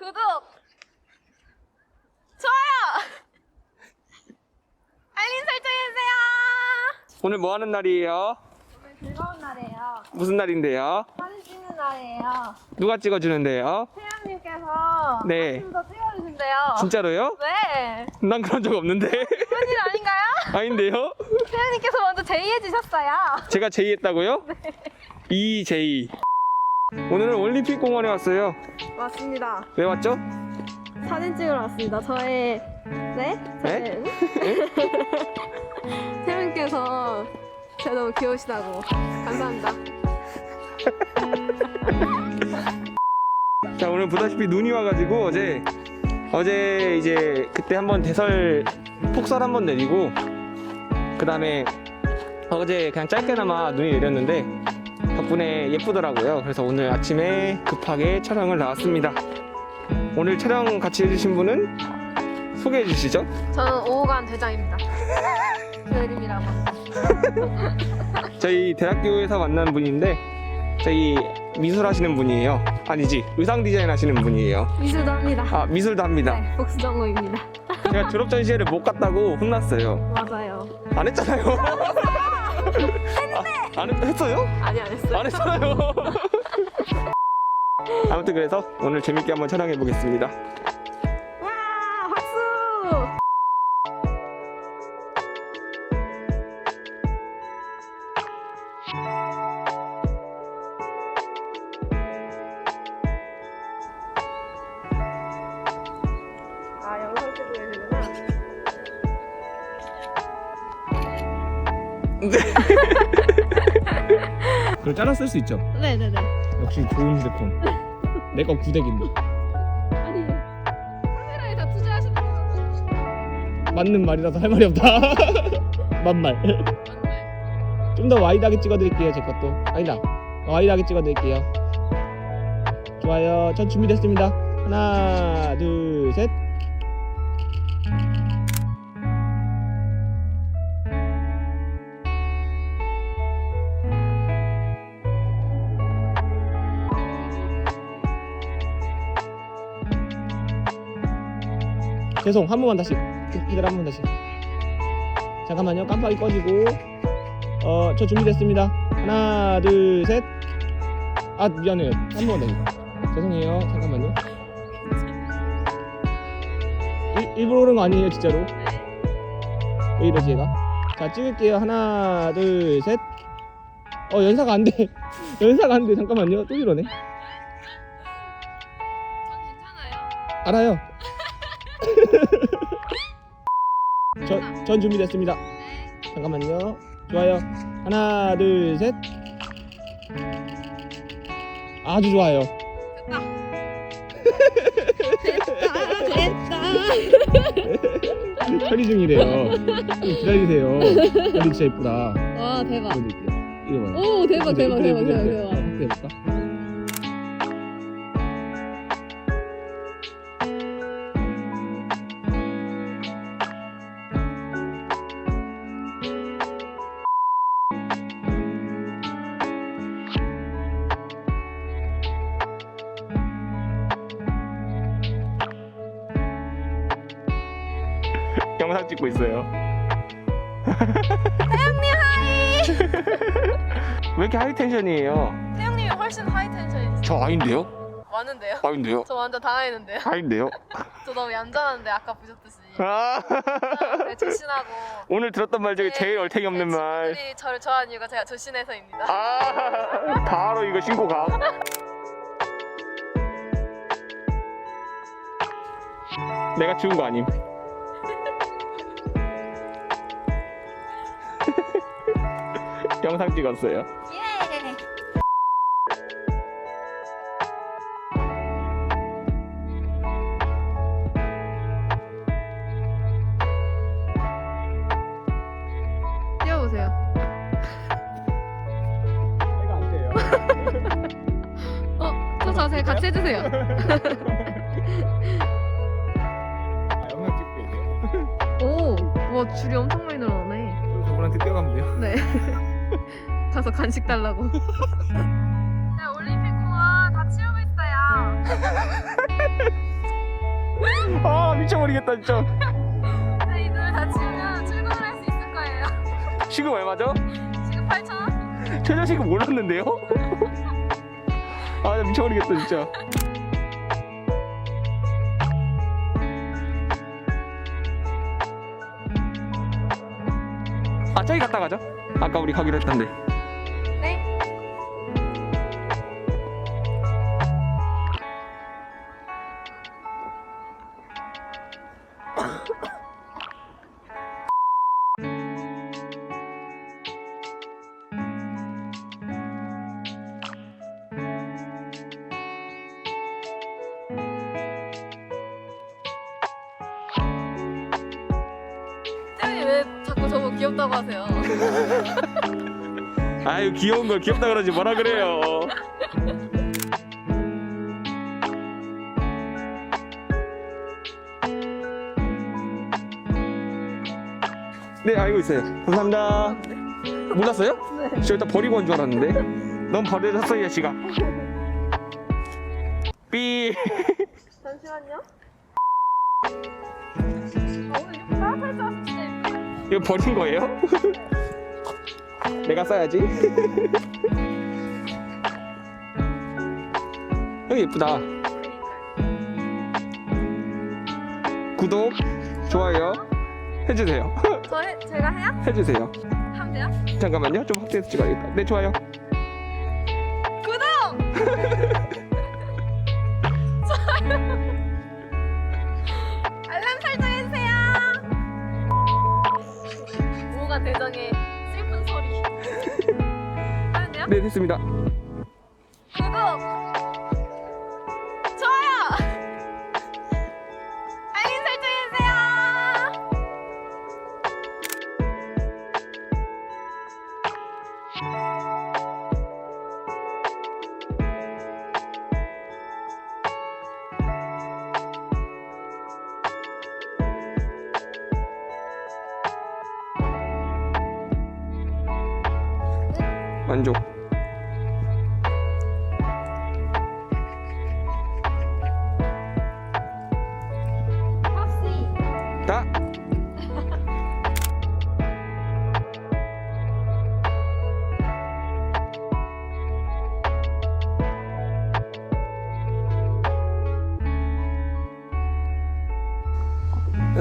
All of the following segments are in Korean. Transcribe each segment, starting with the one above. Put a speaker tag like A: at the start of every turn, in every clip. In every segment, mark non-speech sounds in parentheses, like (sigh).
A: 구독, 좋아요, (laughs) 알림 설정해주세요.
B: 오늘 뭐 하는 날이에요?
A: 오늘 즐거운 날이에요.
B: 무슨 날인데요?
A: 사진 찍는 날이에요.
B: 누가 찍어주는데요?
A: 태양님께서
B: 네.
A: 사진도 찍어주신대요.
B: 진짜로요?
A: 네.
B: 난 그런 적 없는데.
A: 그런 일 아닌가요? (laughs)
B: 아닌데요?
A: 태양님께서 먼저 제의해주셨어요.
B: 제가 제의했다고요? 이제이. 오늘은 올림픽 공원에 왔어요.
A: 맞습니다.
B: 왜 왔죠?
A: 사진 찍으러 왔습니다. 저의 네?
B: 네?
A: 태양님께서 (laughs) 제 너무 귀여우시다고 감사합니다.
B: 자 오늘 보다시피 눈이 와가지고 어제 어제 이제 그때 한번 대설 폭설 한번 내리고 그 다음에 어제 그냥 짧게나마 눈이 내렸는데 덕분에 예쁘더라고요. 그래서 오늘 아침에 급하게 촬영을 나왔습니다. 오늘 촬영 같이 해주신 분은 소개해 주시죠.
A: 저는 오후간 대장입니다. 조혜림이라고.
B: 저희 대학교에서 만난 분인데 저희 미술 하시는 분이에요. 아니지 의상 디자인 하시는 분이에요.
A: 미술도 합니다.
B: 아 미술도 합니다.
A: 네, 복수 전공입니다.
B: 제가 졸업 전시회를 못 갔다고 혼났어요.
A: 맞아요.
B: 안 했잖아요. 했는데 안 했, 했어요?
A: 아니 안 했어요.
B: 안 했잖아요. (laughs) 아무튼 그래서 오늘 재밌게 한번 촬영해 보겠습니다. 그걸 잘라 쓸 수 있죠.
A: 네네네.
B: 역시 좋은 휴대폰. 내 거 구덱인데.
A: 아니 카메라에 다 투자하시는 거
B: 맞는 말이라서 할 말이 없다. (laughs)
A: 맞네.
B: 좀더 와이드하게 찍어드릴게요 제 것도. 아니다. 와이드하게 찍어드릴게요. 좋아요. 전 준비됐습니다. 하나, 둘, 셋. 죄송 한 번만 다시 기다려 한 번 다시. 잠깐만요. 깜빡이 꺼지고. 어 저 준비됐습니다. 하나 둘 셋 아 미안해요. 한 번만 다시 죄송해요. 잠깐만요. 일, 일부러 그런 거 아니에요 진짜로? 왜 이러지 얘가? 자 찍을게요. 하나 둘 셋 어 연사가 안돼. (laughs) 연사가 안돼. 잠깐만요. 또 이러네. 알아요 (laughs) 저, 전 준비됐습니다
A: 네.
B: 잠깐만요. 좋아요. 하나, 둘, 셋. 아주 좋아요.
A: 됐다. 됐다.
B: 처리 중이래요. 좀 기다리세요. 근데 진짜 예쁘다.
A: 와 대박.
B: 보여드릴게요. 이거 봐요.
A: 오 대박 대박 대박 대박? 대박.
B: 해볼까? 영상 찍고 있어요. (laughs)
A: 태영님 하이. (laughs)
B: 왜 이렇게 하이 텐션이에요?
A: 태영님이 훨씬 하이 텐션이지.
B: 저 아닌데요?
A: 많은데요?
B: 아닌데요?
A: 저 완전 당황했는데요.
B: 아닌데요? (laughs)
A: 저 너무 얌전한데 아까 보셨듯이.
B: 아
A: 네, 조신하고.
B: 오늘 들었던 말 중에
A: 네,
B: 제일 얼탱이 없는
A: 네,
B: 말.
A: 친구들이 저를 좋아하는 이유가 제가 조신해서입니다.
B: 아 바로 이거 신고 가. 내가 지운 거 아님. 영상 찍었어요.
A: 예. 뛰어보세요.
B: 내가 안 돼요. (laughs)
A: 어, 저 자세 같이 해주세요.
B: 아, 영상 찍고 계세요.
A: 오, 와 줄이 엄청 많이 늘어나네.
B: 저분한테 뛰어가면 돼요.
A: 네. 가서 간식 달라고. (laughs) 네, 올림픽 공원 다 치우고 있어요. (laughs)
B: 아 미쳐버리겠다 진짜
A: 저희 눈을 다치면 출근을 할 수 있을 거예요.
B: 시급 얼마죠?
A: 지금 8,000원?
B: 최저 시급 몰랐는데요? 아, 나 미쳐버리겠다, 진짜. 아, 저기 갔다 가자. 아까 우리 가기로 했던데.
A: 귀엽다고 하세요? (laughs)
B: 아유, 귀여운 걸 귀엽다 그러지 뭐라 그래요. 네, 알고 있어요. 감사합니다. 몰랐어요?
A: 네.
B: 저 일단 버리고 온 줄 알았는데. 넌 버려졌어, 이 자식아. 삐.
A: 잠시만요. 아, 오늘 따뜻할 줄 예쁘네.
B: 이거 버린 거예요? (laughs) 내가 써야지. (laughs) 형 예쁘다. 구독, 좋아요 해주세요. (laughs)
A: 저 해, 제가 해요?
B: 해주세요.
A: 하면 돼요?
B: 잠깐만요. 좀 확대해서 찍어야겠다. 네, 좋아요.
A: 구독! 대장의 슬픈 소리. (laughs) 하면 돼요?
B: 네, 됐습니다. 만족. 다.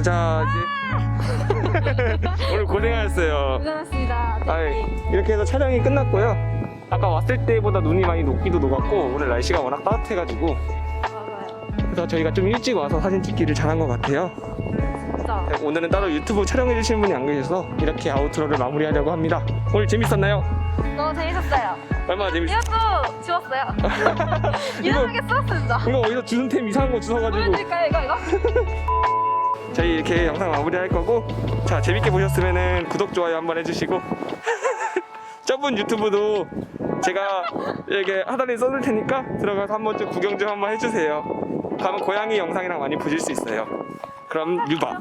B: 자 이제 (laughs) 오늘 고생하셨어요.
A: 고생하셨습니다.
B: 아이, 이렇게 해서 촬영이 끝났고요. 아까 왔을 때보다 눈이 많이 녹기도 녹았고 오늘 날씨가 워낙 따뜻해가지고
A: 맞아요.
B: 그래서 저희가 좀 일찍 와서 사진 찍기를 잘한 것 같아요.
A: 진짜.
B: 네, 오늘은 따로 유튜브 촬영해 주시는 분이 안 계셔서 이렇게 아우트로를 마무리하려고 합니다. 오늘 재밌었나요?
A: 너무 재밌었어요.
B: 얼마나 재밌?
A: 이것도 지웠어요. (laughs) (laughs) 유연하게 썼습니다.
B: 이거 어디서 주는 템 이상한 거 주워가지고
A: 보여드릴까요, 이거, 이거?
B: 저희 이렇게 영상 마무리할 거고 자 재밌게 보셨으면은 구독 좋아요 한번 해주시고 (laughs) 저분 유튜브도 제가 이렇게 하단에 써둘 테니까 들어가서 한 번쯤 구경 좀 한번 해주세요. 가면 고양이 영상이랑 많이 보실 수 있어요. 그럼 유바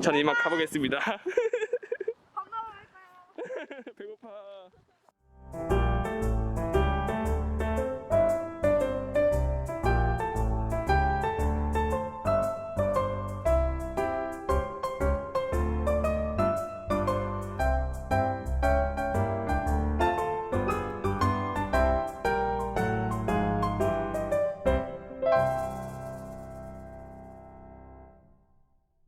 B: 저는 이만 가보겠습니다. (laughs)